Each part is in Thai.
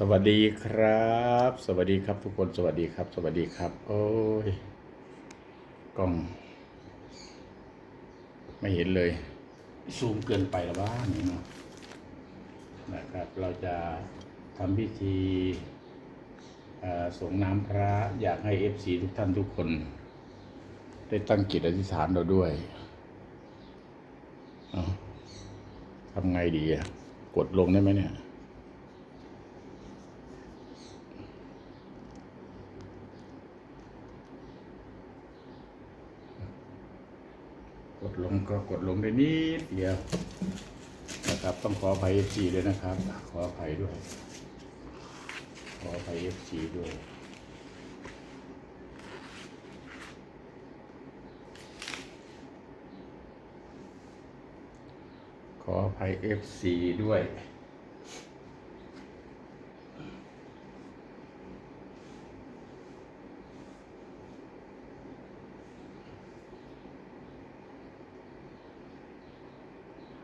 สวัสดีครับ สวัสดีครับทุกคนสวัสดีครับ สวัสดีครับ โอ้ยกล้อง ไม่เห็นเลย ซูมเกินไปแล้วบ้างเนาะนะครับ เราจะทำพิธีส่งน้ำพระอยากให้เอฟซีทุกท่านทุกคน ได้ตั้งจิตอธิษฐานเราด้วยทำไงดีอะกดลงได้ไหมเนี่ย ก็กดลงได้นิดเดียวนะครับ ต้องขออภัยเอฟซีด้วยนะครับ ขออภัยด้วย ขออภัยเอฟซีด้วยขออภัยเอฟซีด้วย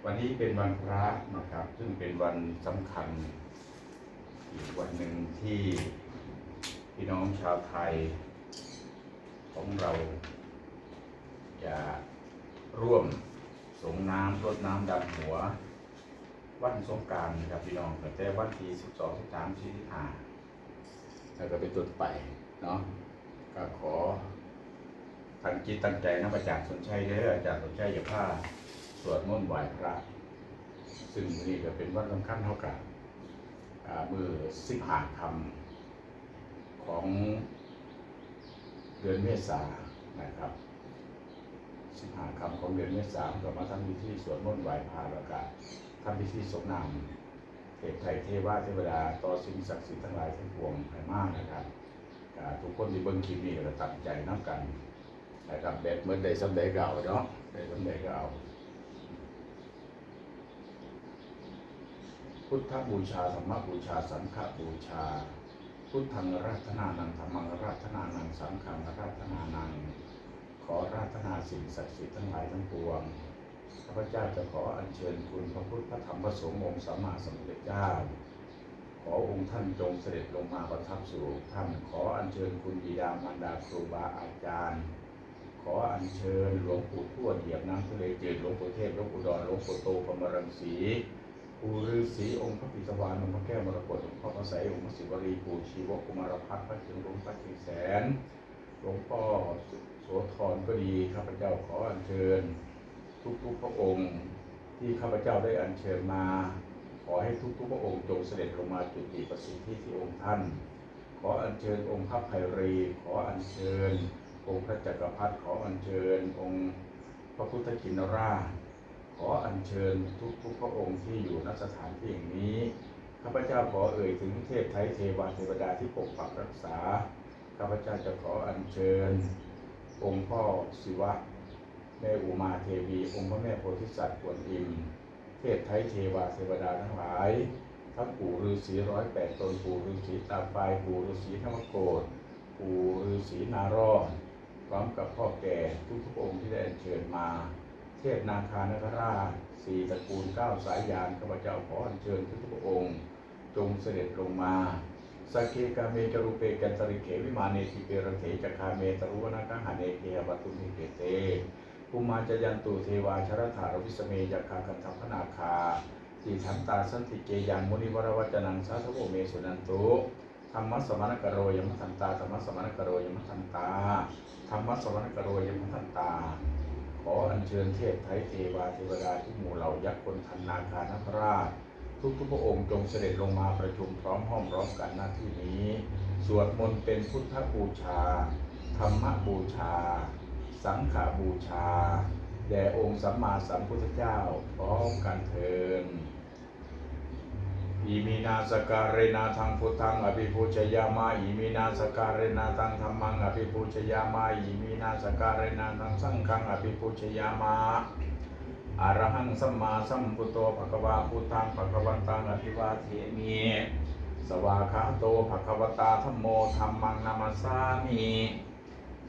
วันนี้เป็นวันพระนะครับ ซึ่งเป็นวันสำคัญ อีกวันหนึ่งที่พี่น้องชาวไทย ของเรา จะร่วมสงน้ำรดน้ำดำหัว วันสงการนะครับพี่น้องตั้งแต่วันที่สิบสองสิบสามสิบห้าแล้วก็เป็นต้นไปเนาะก็ขอทางจิตตั้งใจนะอาจารย์สนชัยเด้ออาจารย์สนชัยอย่าพลาด สวดมนต์ไหว้พระ ซึ่งนี่ก็เป็นวันสำคัญเท่ากับมือสิบหาคำของเดือนเมษานะครับสิบหาคำของเดือนเมษาก็มาทำพิธีสวดมนต์ไหว้พระแล้วก็ทำพิธีสงนามเทพไทยเทวาเทวดาต่อสิ่งศักดิ์สิทธิ์ทั้งหลายทั้งปวงให้มากนะครับทุกคนที่เบิ่งคลิปนี้ก็ตั้งใจน้ำกันนะครับแบบเหมือนได้สำเร็จเก่าเนาะได้สำเร็จเก่า พุทธบูชาธรรมบูชาสังฆบูชา พุทธังรัตนานังธรรมังรัตนานังสังฆังรัตนานัง ขอรัตนาสิ่งศักดิ์สิทธิ์ทั้งหลายทั้งปวงข้าพเจ้าจะขออัญเชิญคุณพระพุทธพระธรรมพระสงฆ์องค์สัมมาสัมพุทธเจ้า ขอองค์ท่านจงเสด็จลงมาประทับสู่ท่าน ขออัญเชิญคุณบิดามารดาครูบาอาจารย์ ขออัญเชิญหลวงปู่ทวดเหยียบน้ำทะเลจืดหลวงปู่เทพหลวงปู่ดอนหลวงปู่โตพมรังสี ปู่ฤาษีองค์พระปิศวานองค์พระแก้วมรกตองค์พ่อพระไสยองค์พระศิวลีปู่ชีวกุมารพัฒน์พระเชิงหลวงพระชิงแสนหลวงพ่อโสธรก็ดีข้าพเจ้าขออัญเชิญ ทุกๆพระองค์ที่ข้าพเจ้าได้อัญเชิญมา ขอให้ทุกๆพระองค์จงเสด็จลงมาจุติประสิทธิที่องค์ท่าน ขออัญเชิญองค์พระไพรี ขออัญเชิญ องค์พระจักรพรรดิขออัญเชิญ องค์พระพุทธกินราช ขออัญเชิญทุกทุกพระองค์ที่อยู่ณสถานที่แห่งนี้ข้าพเจ้าขอเอ่ยถึงเทพไทยเทวาเทวดาที่ปกปักรักษาข้าพเจ้าจะขออัญเชิญ องค์พ่อศิวะแม่อุมาเทวี องค์พระแม่โพธิสัตว์กวนอิม เทพไทยเทวาเทวดาทั้งหลายทั้งปู่ฤาษีร้อยแปดตนปู่ฤาษีตาไฟปู่ฤาษีธรรมโกฏปู่ฤาษีนารอดพร้อมกับพ่อแก่ทุกๆองค์ที่ได้อัญเชิญมา เทพนาคานคราชสี่ตระกูลเก้าสายยานข้าพเจ้าขออัญเชิญทุกๆองค์ จงเสด็จลงมาสกเคกาเมจารุเปกันตริเขวิมาเนติเปรเถจคาเมตรุวนาคังหาเนเกหวัตุนิเกเตภูมาจยันตุเทวาชรถารวิสเมยคาคันทัพนาคาสีทันตาสันติเกยังมุนิวรวัจนังสาธุโอเมสุนันตุธรรมสมณกโรยมทันตาธรรมสมณกโรยมทันตาธรรมสมณกโรยมทันตา ขออัญเชิญเทพไทยเทวาเทวดาที่หมู่เหล่ายักษ์คนทันนาคานคราช ทุกทุกพระองค์จงเสด็จลงมาประชุมพร้อมห้อมร้อมกันหน้าที่นี้ สวดมนต์เป็นพุทธบูชา ธรรมบูชา สังฆบูชา แด่องค์สัมมาสัมพุทธเจ้าพร้อมกันเทิน อิมินาสการเรนาทังพุทธังอภิปูชยามาอิมินาสการเรนาทังธรรมังอภิปูชยามาอิมินาสการเรนาทังสังฆังอภิปูชยามาอรหังสัมมาสัมพุทโธภควาพุทธังภควันตังอภิวาเทมิสวาคาโตภควตาธัมโมธัมมังนามัสสามิ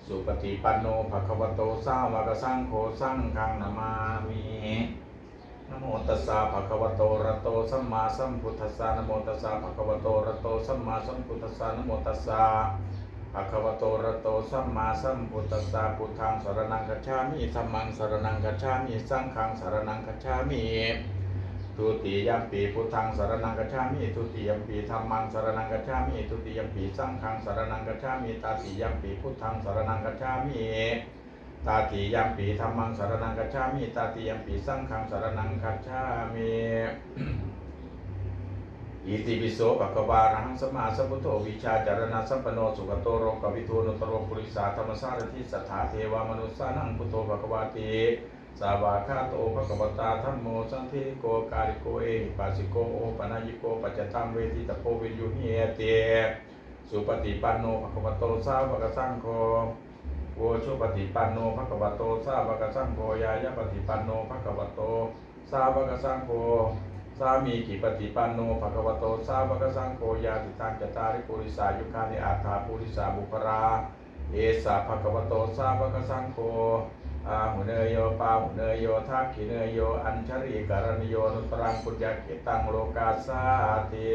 สุปฏิปันโนภควโตสาวกสังโฆสังฆังนามามิ นะโมตัสสะภะคะวะโตอะระหะโตสัมมาสัมพุทธัสสะนะโมตัสสะภะคะวะโตอะระหะโตสัมมาสัมพุทธัสสะนะโมตัสสะภะคะวะโตอะระหะโตสัมมาสัมพุทธัสสะพุทธังสรณังคัจฉามิธัมมังสรณังคัจฉามิสังฆังสรณังคัจฉามิทุติยมปีพุทธังสารณังคัจฉามิทุติยมปีธัมมังสรณังคัจฉามิทุติยมปีสังฆังสารณังคัจฉามิตาติยมปีพุทธังสารณังคัจฉามิ ตาติยัมปีธรรมังสารนังกัจฉามิตาติยัมปีสังฆังสารนังกัจฉามิอิติปิโสภะคะวาระหังสมาสัมพุทโธวิชาจารณะสัมปโนสุขโตโรกวิทูนุตโรปุริสาธรรมสารทิสัทธาเทวามนุสสานังพุทโธภะคะวาติสาวาคาโตภะคะวตาธัมโมสันทิโกกาลิโกเอหิปัสสิโกโอปะนายิโกปัจจตังเวทิตโพวิญญูเอเตสุปฏิปันโนภะคะวโตสาวกสังโฆ โวชุปฏิปันโนภะคะวะโตสาวกสังโฆยายะปฏิปันโนภะคะวะโตสาวกสังโฆสามีกิปฏิปันโนภะคะวะโตสาวกสังโฆยาติตังจตาริปุริสายุคานิอาถาปุริสาบุปราเอสาภะคะวะโตสาวกสังโฆอาหุเนยโยปาหุเนยโยทักขิเนยโยอัญชริการณิโยนุตรังปุญญาเกตังโลกาสาติ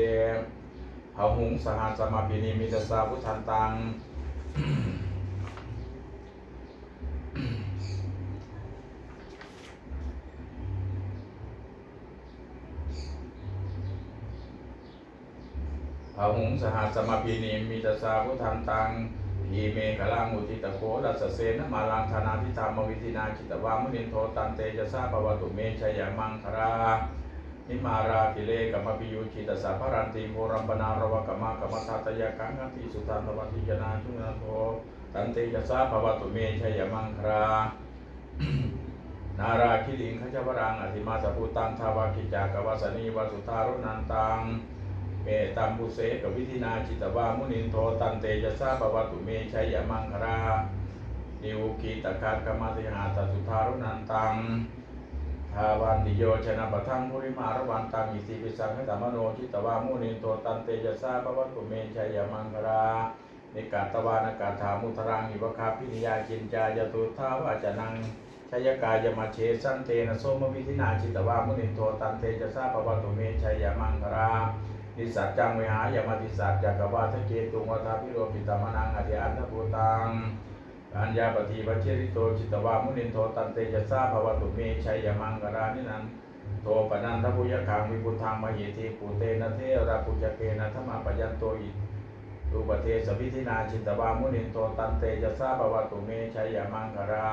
หหุงสหัสมาปินิมิตสาพุทันตัง อาหุงสหัสมาพีนิมิตสาพุทธันตังอีเมฆลังมุติตะโกรัสเสนมาลังธนาทิธรรมวิธินาจิตวามุนินโทตันเตจะสาภวตุเมชยมังครานิมารากิเลกัมปิยุชิตสัพพรันติโมรัมปนารวกมะกมทัตยกังกัติสุตันตวัติจนาชุนาโทตันเตจะสาภวตุเมชยมังครานาราคิลิงขจวรังอธิมาสภูตังทาวากิจากวัสนีวสุธารุนันตัง มตัมบุเสกวิธินาจิตวามุนินโทตันเตจะสาบวัตุเมชัยมังครานิวกีตกากรรมติหาตสุธารุนันตังทาวันติโยชนะปะทังมุริมารวันตังอิสิปิสังขตมโนจิตวามุนินโทตันเตจะสาบวัตุเมชัยมังครานิกาตวานากาถามุทรังอิวคาพินิยาจินจายตุทาวาจนังชยกายมาเชสันเตนะโสมวิธินาจิตวามุนินโทตันเตจะสาปวัตุเมชัยมังครา นิสัจจังเวหายามาติสัจจักวาทะเกตุงวัฏาพิโรปิตามนังอธิอันทภูตังอัญญาปฏิปัจเจริโตจิตวามุนินโทตันเตจะสาภวตุเมชัยมังครานินันโตปนันทพุยคังวิพุทธังมหิทีปุเตนะเทระปุจเกนะธรรมปยันโตอิรูปเทสวิธินาจิตวามุนินโทตันเตจะสาภวตุเมชัยมังครา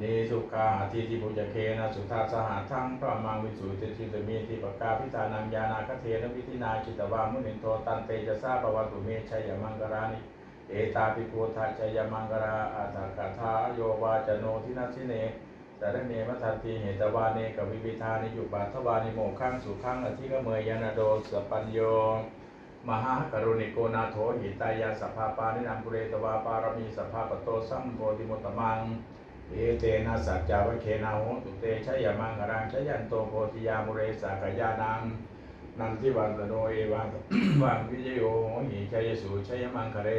นิสุขาทิทิปุจเคนะสุทาสหัทังพระมังวิสุทธิจิตมีทิปกาพิธานังยานาคเทนวิธินาจิตวามุนินโทตันเตจะสาปวัตุเมชัยมังกรานิเอตาปิโกทาชัยมังกราอาตากาธาโยวาจโนทินัสิเนสารเนมัทันติเหตวาเนกวิวิธานิยุปาทวานิโมขังสุขังอธิกเมยยานาโดสปัญโยมหากรุณิโกนาโถหิตายาสภาปานินังปุเรตวาปารมีสภาปโตสัมโพธิมุตตมัง เอเตนะสัจจาวเคนาโหตุเตชยมังครังชยันโตโพธิยามุเรสากยานังนันทิวันตโนเอวังวังวิจโยโหหิชยสุชยมังคะเร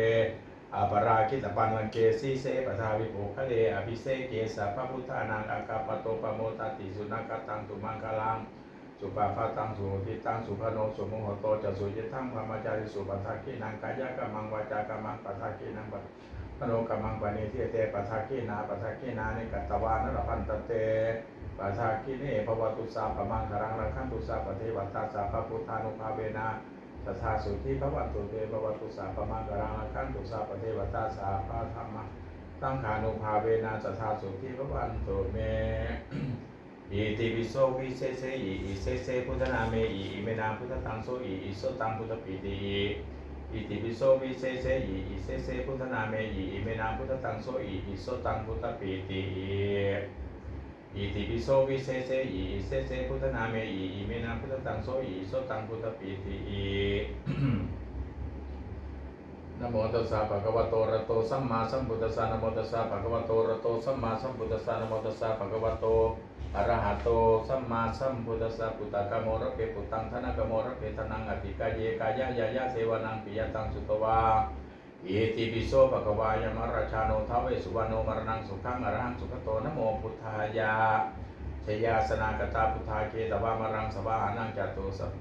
อาปราคิตปันวันเกสีเสปทาวิโภคะเลอภิเศกเกสัพพพุทธานังอากาปโตปโมตติสุนักตังตุมังคลังสุปาฟาตังสุทิตังสุพโนสุโมโหโตจะสุยทังพรมจาริสุปัฏฐากินังกายกรรมังวาจากรรมังปัฏฐากินังปั โนกรรมังปณิเทเตปัฏฐากินาปัฏฐากินานิกัตตวานรพันตเตปัฏฐากิเนภวตุสาปมังครังรักขันตุสาปเทวัตตาสาปพุทธานุภาเวนะสัทธาสุทธิภวันตุเตภวตุสาปมังครังรักขันตุสาปเทวัตตาสาปธรรมะตั้งขานุภาเวนะสัทธาสุทธิภวันตุเมอิติปิโสวิเศษอิอิเศษพุทธนาเมอิอิเมนาพุทธตังโสอิอิโสตังพุทธปิติ อิติปิโสวิเศษอิอิเศษพุทธนาเมอิอิเมนาพุทธตังโสอิอิโสตังพุทธปิติอิติปิโสวิเศษอิอิเศษพุทธนาเมอิอิเมนาพุทธตังโสอิอิโสตังพุทธปิตินะโมตัสสะภะคะวะโตอะระโตสัมมาสัมพุทธัสสะนะโมตัสสะภะคะวะโตอะระโตสัมมาสัมพุทธัสสะนะโมตัสสะภะคะวะโต อะระหะโตสัมมาสัมพุทธัสสะปุตตะกโมระเกปุตตังธนกโมระเกธนังอธิกายเยกายะยายะเสวนังปิยตังสุตวาอิติปิโสภะควายมราชาโนทเวสุวรรณโนมรณังสุขังอรหังสุขโตนโมพุทธายะชยาสนากตาพุทธาเกตวามรังสวาหานังจัตโตสัพ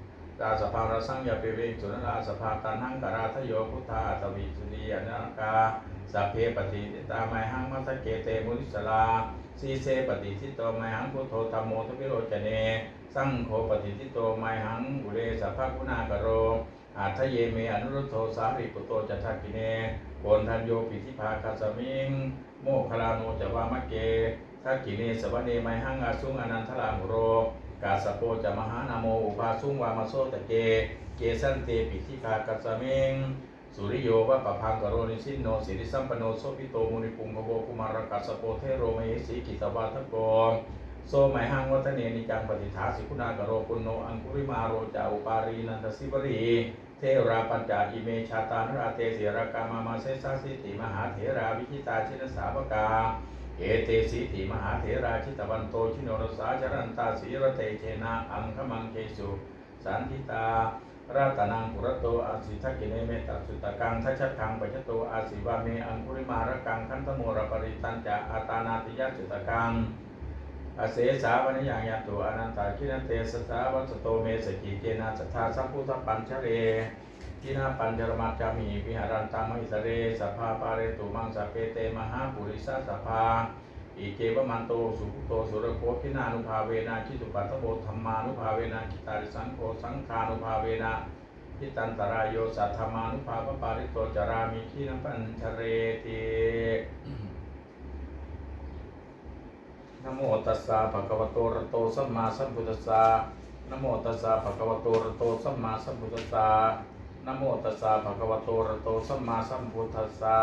ตาสภารสังยาเปเวงสุนราสภาตานังกราทโยพุทธาตวิสุดียนากา สัพเพปฏิตาไมหังมัสเกเตมุนิสลาสีเสปฏิทิโตไมหังพุทโธธรรมโมทุพิโรจเน สังโฆปฏิทิโตไมหังอุเรสัพพกุณากโรอาทะเยเมอนุรุตโธสาริปุโตจัตถกิเนโกนทันโยปิธิภาคาสมิง โมคลาโนจวามะเกทักกิเนสวเนไมหังอาสุงอนันทลามุโร กาสโปจะมหานาโมอุปาสุงวามาโซตะเก เกสันเตปิธิภากัสสมิง สุริโยวะปะพังกโรนิสินโนสิริสัมปโนโสปิโตมุนิปุงกโบกุมารกัสโปเทโรเมหิสีกิตวาทโกโซไมหังวัฒเนนิจังปฏิฐาสิกุณากโรปุณโนอังคุริมาโรจาอุปารีนันทสิบรี เทราปัญจาอิเมชาตานราเตเสรกามามาเสสาสิติมหาเถราวิชิตาชินสาวกา เอเตสิติมหาเถราชิตวันโตชิโนรสาจรันตาสีรเตเชนะอังคมังเกสุสันทิตา ราตนังปุรโตอาสิทักกิเนเมตัสุตกังทัชชังปัจจโตอาสิวาเมอังคุริมารกังคันธโมรปริตันจะอาตานาติยะสุตกังอาเสสาวนิยังยัตตุอนันตาคินันเตสสาวัสโตเมสกิเกนะสัทธาสัมพุทธปัญชเรกินาปัญจรมัจจามีวิหารันตังมิสเรสัพพาปาเรตุมังสเปเตมหาปุริสสัพพา อิเกวมันโตสุขุโตสุรโคพินานุภาเวนะชิตุปัตโบธรรมานุภาเวนะกิตาริสังโฆสังฆานุภาเวนะทิตันตรายโยสัทธมานุภาปปาริโตจารามิขีนปัญชเรตินโมตัสสะภะคะวะโตระโตสัมมาสัมพุทธัสสะนโมตัสสะภะคะวะโตระโตสัมมาสัมพุทธัสสะนโมตัสสะภะคะวะโตระโตสัมมาสัมพุทธัสสะ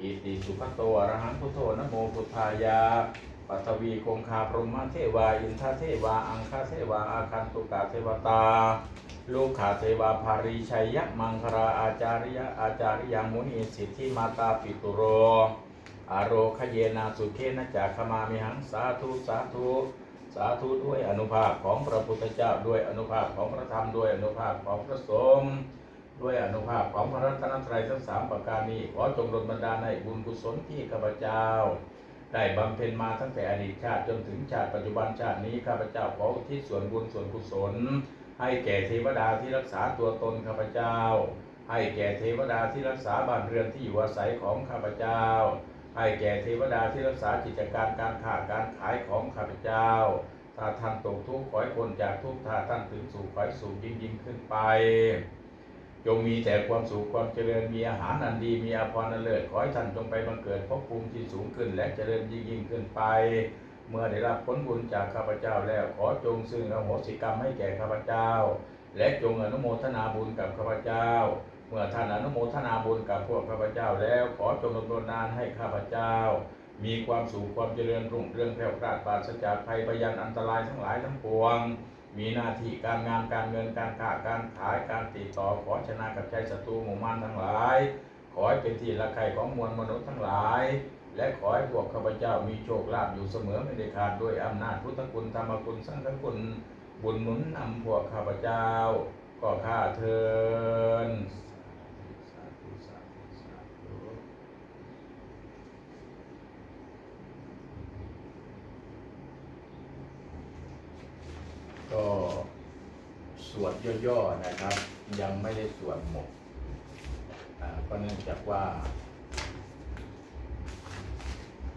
อิติสุขโตอระหังพุทโธนะโมพุทธายะปัทวีคงคาพรหมเทวา อินทเทวา อังคาเทวา อาคันตุกาเทวตา ลูกขาเทวาภาริชัยยะมังคราอาจาริยะอาจาริยังมุนีสิทธิมาตาปิตุโรอารคเยนาสุเคนะจากขมามิหังสาธุสาธุสาธุด้วยอนุภาพของพระพุทธเจ้าด้วยอนุภาพของพระธรรมด้วยอนุภาพของพระสงฆ์ ด้วยอนุภาพของพระรัตนตรัยทั้งสามประการนี้ ขอจงดลบันดาลให้บุญกุศลที่ข้าพเจ้า ได้บำเพ็ญมาตั้งแต่อดีตชาติจนถึงชาติปัจจุบันชาตินี้ข้าพเจ้าขออุทิศส่วนบุญส่วนกุศล ให้แก่เทวดาที่รักษาตัวตนข้าพเจ้า ให้แก่เทวดาที่รักษาบ้านเรือนที่อยู่อาศัยของข้าพเจ้า ให้แก่เทวดาที่รักษากิจการการค้าการขายของข้าพเจ้าถ้าท่านตกทุกข์ขอให้พ้นจากทุกข์ถ้าท่านถึงสู่ขอให้สูงยิ่งยิ่งขึ้นไป จงมีแต่ความสุขความเจริญมีอาหารอันดีมีอาภรณ์อันเลิศขอให้ท่านจงไปบังเกิดภพภูมิที่สูงขึ้น และเจริญยิ่งยิ่งขึ้นไป เมื่อได้รับผลบุญจากข้าพเจ้าแล้วขอจงซึ่งอโหสิกรรมให้แก่ข้าพเจ้า และจงอนุโมทนาบุญกับข้าพเจ้า เมื่อท่านอนุโมทนาบุญกับพวกข้าพเจ้าแล้วขอจงดำเนินานให้ข้าพเจ้า มีความสุขความเจริญรุ่งเรืองแผ่วปราดปราศจากภัยพยันอันตรายทั้งหลายทั้งปวง มีหน้าที่การงานการเงินการค้าการขายการติดต่อขอชนะกับใจศัตรูหมู่มารทั้งหลาย ขอให้เป็นที่รักใคร่ของมวลมนุษย์ทั้งหลาย และขอให้พวกข้าพเจ้ามีโชคลาภอยู่เสมอไม่ได้ขาดด้วยอำนาจพุทธคุณธรรมคุณสังฆคุณบุญหนุนนำพวกข้าพเจ้าก็ข้าเทินสาธุสาธุสาธุ ก็สวดย่อๆนะครับ ยังไม่ได้สวดหมดอ่าก็เนื่องจากว่า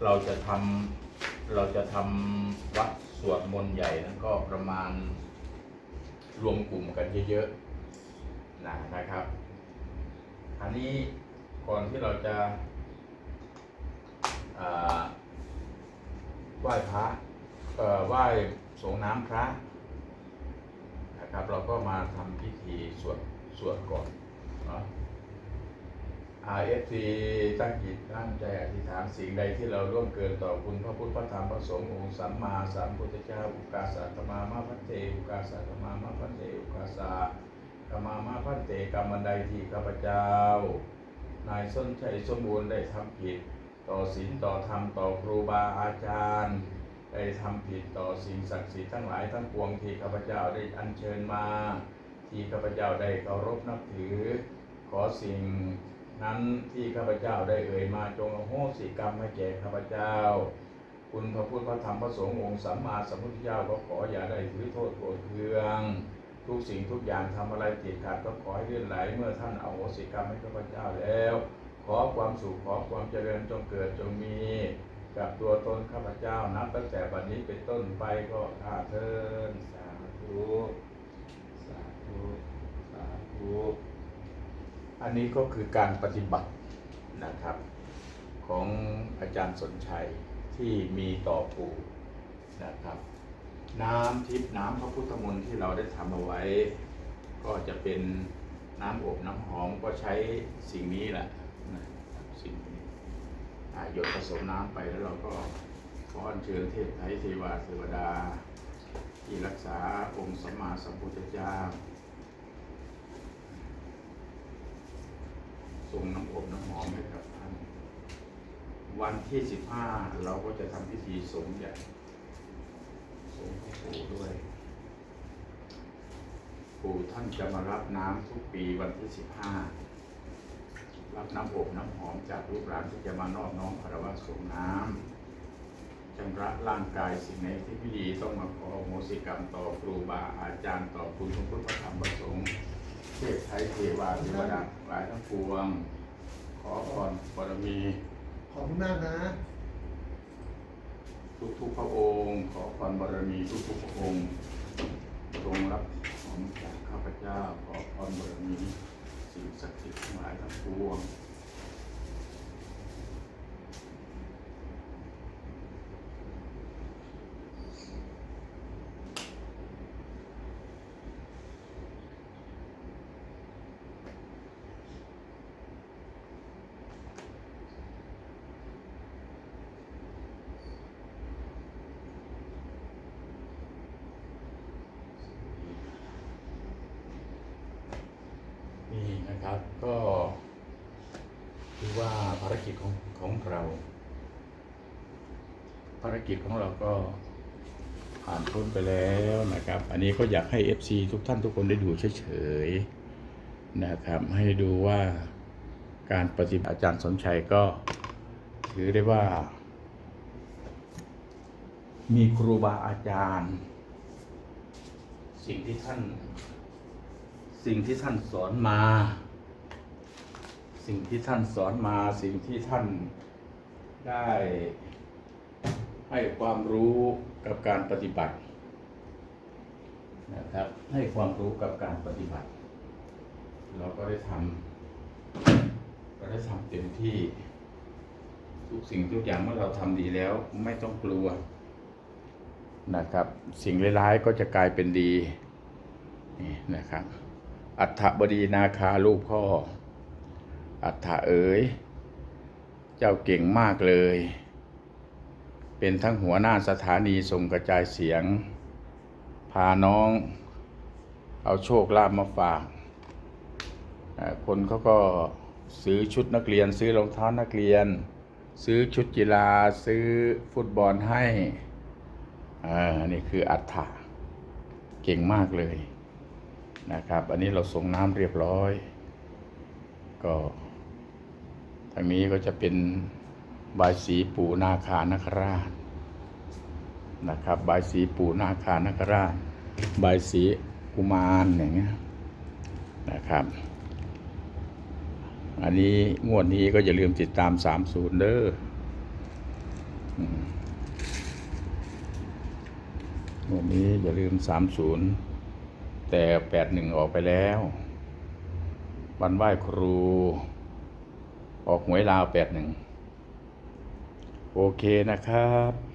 เราจะทำเราจะทำวัดสวดมนต์ใหญ่นั้นก็ประมาณรวมกลุ่มกันเยอะๆนะนะครับ อันนี้ก่อนที่เราจะไหว้พระไหว้สงน้ำพระ นะครับ เราก็มาทำพิธีสวดสวดก่อนเนาะ RFC ตั้งจิตตั้งใจอธิษฐานสิ่งใดที่เราร่วมเกินต่อคุณพระพุทธพระธรรมพระสงฆ์องค์สัมมาสัมพุทธเจ้าอุกาสะธรรมามาพันเตอุกาสะธรรมามาพันเตอุกาสะธรรมามาพันเตกรรมันใดที่ข้าพเจ้า นายส้นชัยสมบูรณ์ได้ทำผิด ต่อศีลต่อธรรมต่อครูบาอาจารย์ ได้ทำผิดต่อสิ่งศักดิ์สิทธิ์ทั้งหลายทั้งปวงที่ข้าพเจ้าได้อัญเชิญมา ที่ข้าพเจ้าได้เคารพนับถือ ขอสิ่งนั้นที่ข้าพเจ้าได้เอ่ยมาจงอโหสิกรรมให้แก่ข้าพเจ้า คุณพระพุทธพระธรรมพระสงฆ์องค์สัมมาสัมพุทธเจ้าก็ขออย่าได้ถือโทษโกรธเคือง ทุกสิ่งทุกอย่างทำอะไรติดขัดก็ขอให้เลื่อนไหลเมื่อท่านเอาโหสิกรรมให้ข้าพเจ้าแล้ว ขอความสุขขอความเจริญจงเกิดจงมี กับตัวตนข้าพเจ้านับตั้งแต่บัดนี้เป็นต้นไปก็ข้าเทินสาธุสาธุสาธุอันนี้ก็คือการปฏิบัตินะครับ ของอาจารย์สนชัยที่มีต่อปู่นะครับ น้ำทิพน้ำพระพุทธมนต์ที่เราได้ทำเอาไว้ ก็จะเป็นน้ำอบน้ำหอมก็ใช้สิ่งนี้แหละนะสิ่งนี้ หยดผสมน้ำไปแล้วเราก็ขออัญเชิญเทพไทยเทวาเทวดา ที่รักษาองค์สัมมาสัมพุทธเจ้าส่งน้ำอบน้ำหอมให้กับท่าน วันที่สิบห้าเราก็จะทำพิธีสงฆ์ใหญ่สงฆ์พ่อปู่ด้วยปู่ท่านจะมารับน้ำทุกปีวันที่สิบห้า รับน้ำอบน้ำหอมจากลูกหลานที่จะมานอบน้อมคารวะสงน้ำชำระร่างกายสิ่งไหนที่ไม่ดีต้องมาขอโหสิกรรมต่อครูบาอาจารย์ต่อคุณพระพุทธธรรมประสงฆ์เทพไทยเทวาเทวดาหลายทั้งปวง ขอพรบารมีขอบคุณมากนะ ทุกทุกพระองค์ ขอพรบารมีทุกทุกพระองค์จงรับของจากข้าพเจ้าขอพรบารมี สิ่งศักดิ์สิทธิ์ทั้งหลายทั้งปวง นะครับก็คือว่าภารกิจของของเรา ภารกิจของเราก็ผ่านพ้นไปแล้วนะครับ อันนี้ก็อยากให้ FC ทุกท่านทุกคนได้ดูเฉยๆนะครับให้ดูว่าการปฏิบัติอาจารย์สนชัยก็ถือได้ว่า มีครูบาอาจารย์ สิ่งที่ท่าน สิ่งที่ท่านสอนมา สิ่งที่ท่านสอนมาสิ่งที่ท่านได้ให้ความรู้กับการปฏิบัตินะครับ ให้ความรู้กับการปฏิบัติ เราก็ได้ทำเราได้ทำเต็มที่ทุกสิ่งทุกอย่างเมื่อเราทำดีแล้วไม่ต้องกลัวนะครับ สิ่งร้ายๆก็จะกลายเป็นดีนี่นะครับ อัฏฐบดีนาคาลูกพ่อ อัฏฐเอ๋ย เจ้าเก่งมากเลย เป็นทั้งหัวหน้าสถานีส่งกระจายเสียง พาน้อง เอาโชคลาภมาฝาก คนเขาก็ซื้อชุดนักเรียน ซื้อรองเท้านักเรียน ซื้อชุดกีฬา ซื้อฟุตบอลให้ อ่า นี่คืออัฏฐะเก่งมากเลยนะครับ อันนี้เราส่งน้ำเรียบร้อย ก็ ทางนี้ก็จะเป็นบายสีปู่นาคานคราชนะครับ บายสีปู่นาคานคราช บายสีกุมารอย่างเงี้ยนะครับ อันนี้งวดนี้ก็อย่าลืมติดตาม30เด้ออืมงวดนี้อย่าลืม 30 แต่แปดหนึ่งออกไปแล้ว วันไหว้ครู ออกหวยลาวแปดหนึ่งโอเคนะครับ